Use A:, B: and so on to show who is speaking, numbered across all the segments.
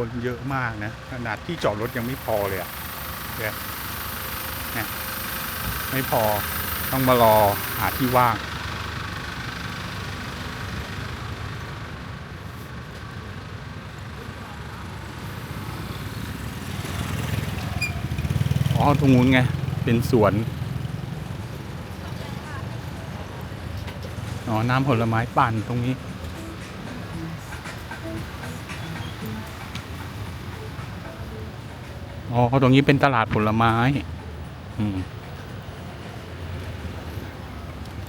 A: คนเยอะมากนะขนาดที่จอดรถยังไม่พอเลยอะเนี่ยเนี่ยไม่พอต้องมารอหาที่ว่าง อ๋อตรงนู้นไง เป็นสวน อ๋อ น้ำผลไม้ปั่นตรงนี้ อ๋อตรงนี้เป็นตลาดผลไม้ อืม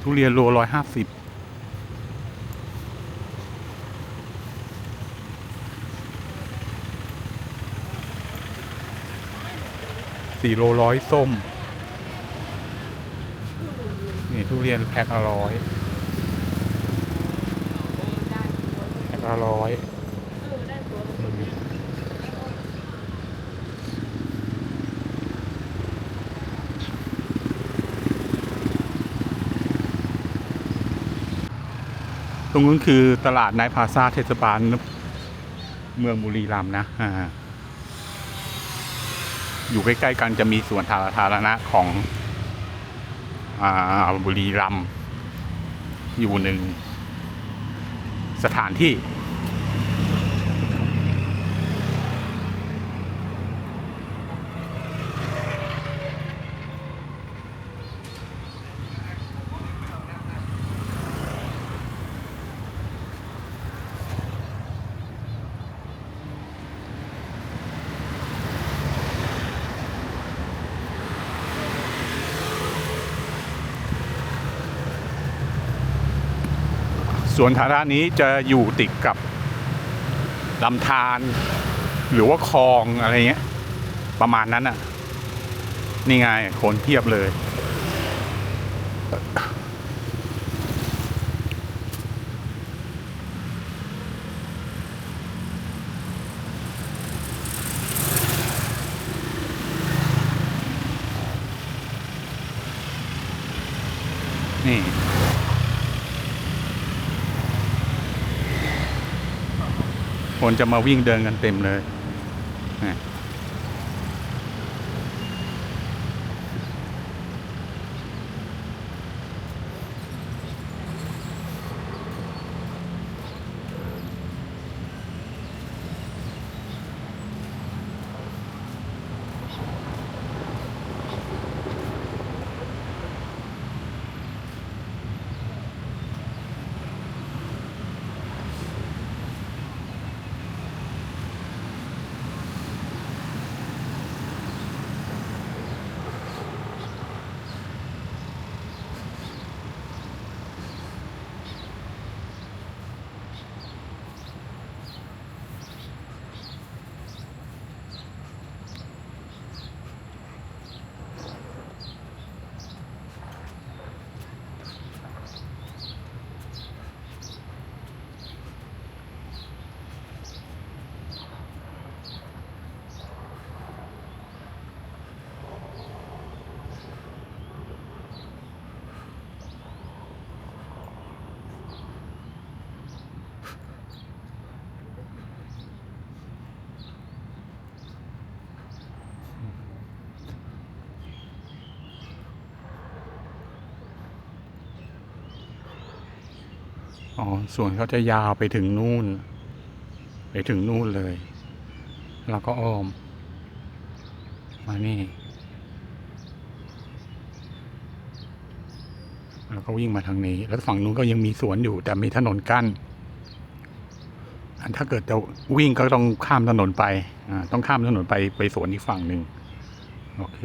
A: ทุเรียนโลร้อยห้าสิบสี่โลร้อยส้ม นี่ทุเรียนแพ็คละร้อยแพ็คละร้อย ตรงนู้นคือตลาดนายพาซาเทศบาลเมืองบุรีรัมย์นะอ่าอยู่ใกล้ๆกันจะมีสวนสาธารณะของอาบุรีรัมย์อยู่หนึ่งสถานที่ สวนสาธารณะนี้จะอยู่ติดกับลำธารหรือว่าคลองอะไรเงี้ย ประมาณนั้นอะ นี่ไงคนเพียบเลย นี่ คนจะมาวิ่งเดินกันเต็มเลย อ๋อส่วนเขาจะยาวไปถึงนู่น ไปถึงนู่นเลย แล้วก็อ้อม มานี่ แล้วก็วิ่งมาทางนี้ แล้วฝั่งนู้นก็ยังมีสวนอยู่ แต่มีถนนกั้นอันถ้าเกิดจะวิ่งก็ต้องข้ามถนนไป ต้องข้ามถนนไปไปสวนอีกฝั่งหนึ่ง โอเค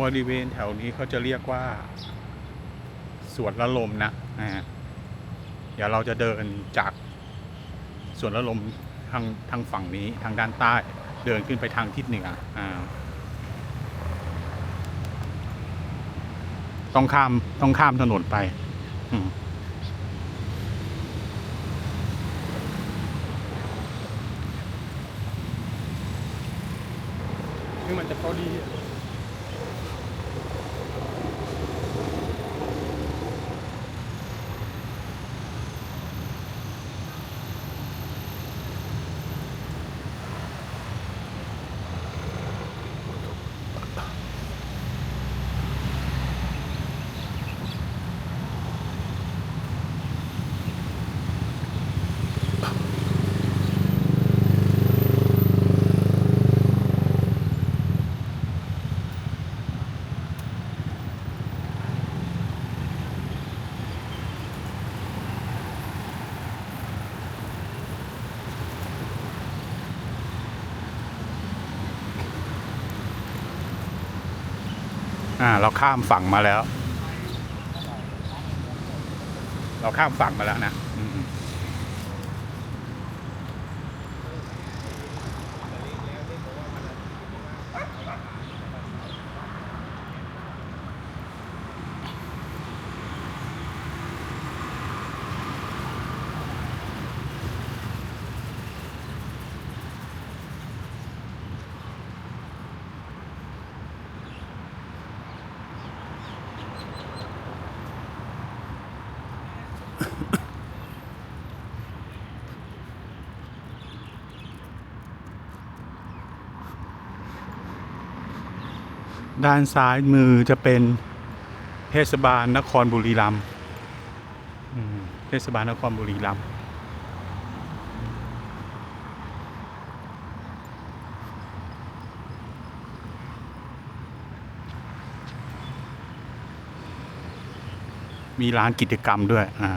A: บริเวณแถวนี้เขาจะเรียกว่า สวนละลมนะอ่าเดี๋ยวเราจะเดินจากสวนละลมทางทางฝั่งนี้ทางด้านใต้เดินขึ้นไปทางทิศเหนืออ่าต้องข้ามต้องข้ามถนนไปอืม
B: คือมันจะพอดี อ่า
A: เราข้ามฝั่งมาแล้ว เราข้ามฝั่งมาแล้วนะ ด้านซ้ายมือจะเป็นเทศบาลนครบุรีรัมย์เทศบาลนครบุรีรัมย์มีร้านกิจกรรมด้วย อ่า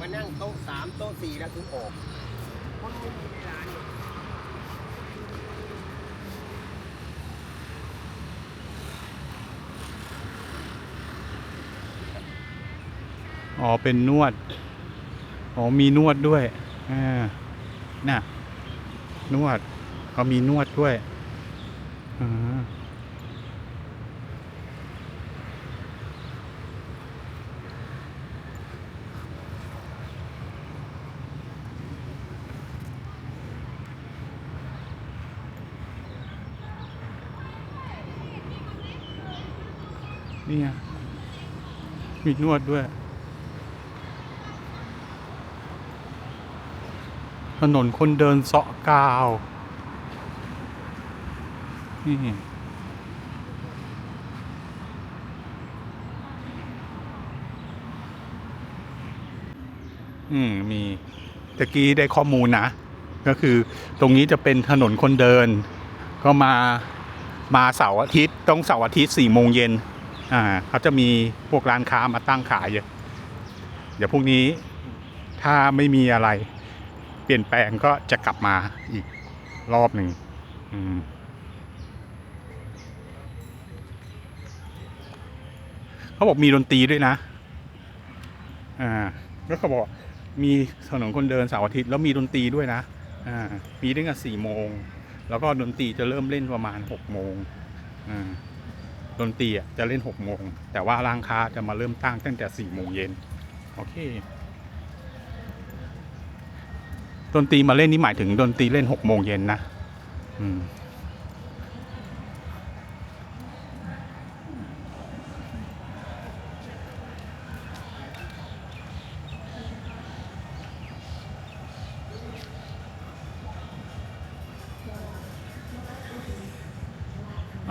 C: มานั่งโต๊ะสามโต๊ะสี่แล้วถึงออกคนไม่มีในร้าเนี่ย
A: อ๋อ เป็นนวด อ๋อ มีนวดด้วย อ่า น่ะ นวดเขามีนวดด้วย อ่า นี่มีนวดด้วย ถนนคนเดินเสาะกาว นี่อืมมีตะกี้ได้ข้อมูลนะ ก็คือตรงนี้จะเป็นถนนคนเดิน ก็มามาเสาร์อาทิตย์ ต้องเสาร์อาทิตย์สี่โมงเย็น อ่าเขาจะมีพวกร้านค้ามาตั้งขายเยอะเดี๋ยวพรุ่งนี้ถ้าไม่มีอะไรเปลี่ยนแปลงก็จะกลับมาอีกรอบหนึ่งอืมเขาบอกมีดนตรีด้วยนะ อ่า แล้วเขาบอกมีถนนคนเดินเสาร์อาทิตย์แล้วมีดนตรีด้วยนะ อ่า มีตั้งแต่สี่โมง แล้วก็ดนตรีจะเริ่มเล่นประมาณหกโมง อ่า ดนตรีจะเล่นหกโมงแต่ว่าร้านค้าจะมาเริ่มตั้งตั้งแต่สี่โมงเย็นโอเคดนตรีมาเล่นนี่หมายถึงดนตรีเล่นหกโมงเย็นนะอืม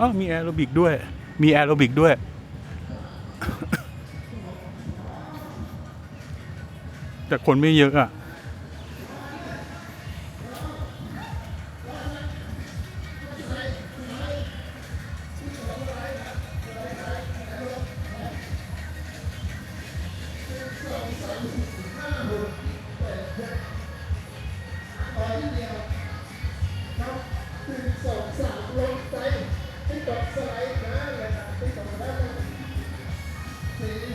A: อ๋อมีแอโรบิกด้วย มีแอโรบิกด้วย แต่คนไม่เยอะอะ Yeah.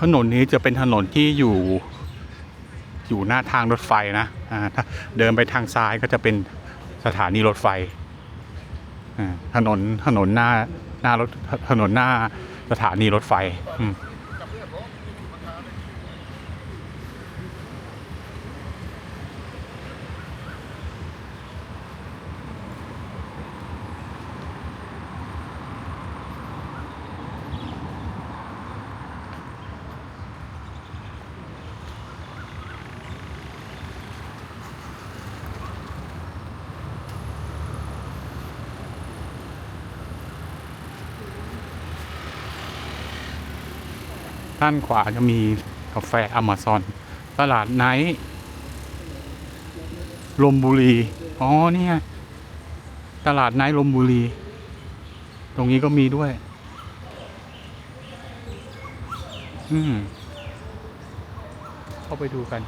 A: ถนนนี้จะเป็นถนนที่อยู่อยู่หน้าทางรถไฟนะถ้าเดินไปทางซ้ายก็จะเป็นสถานีรถไฟ ถนนถนนหน้าหน้ารถถนนหน้าสถานีรถไฟ ด้านขวาจะมีกาแฟอเมซอน ตลาดไนท์ลมบุรี อ๋อเนี่ยตลาดไนท์ลมบุรี ตรงนี้ก็มีด้วย อืม เข้าไปดูกัน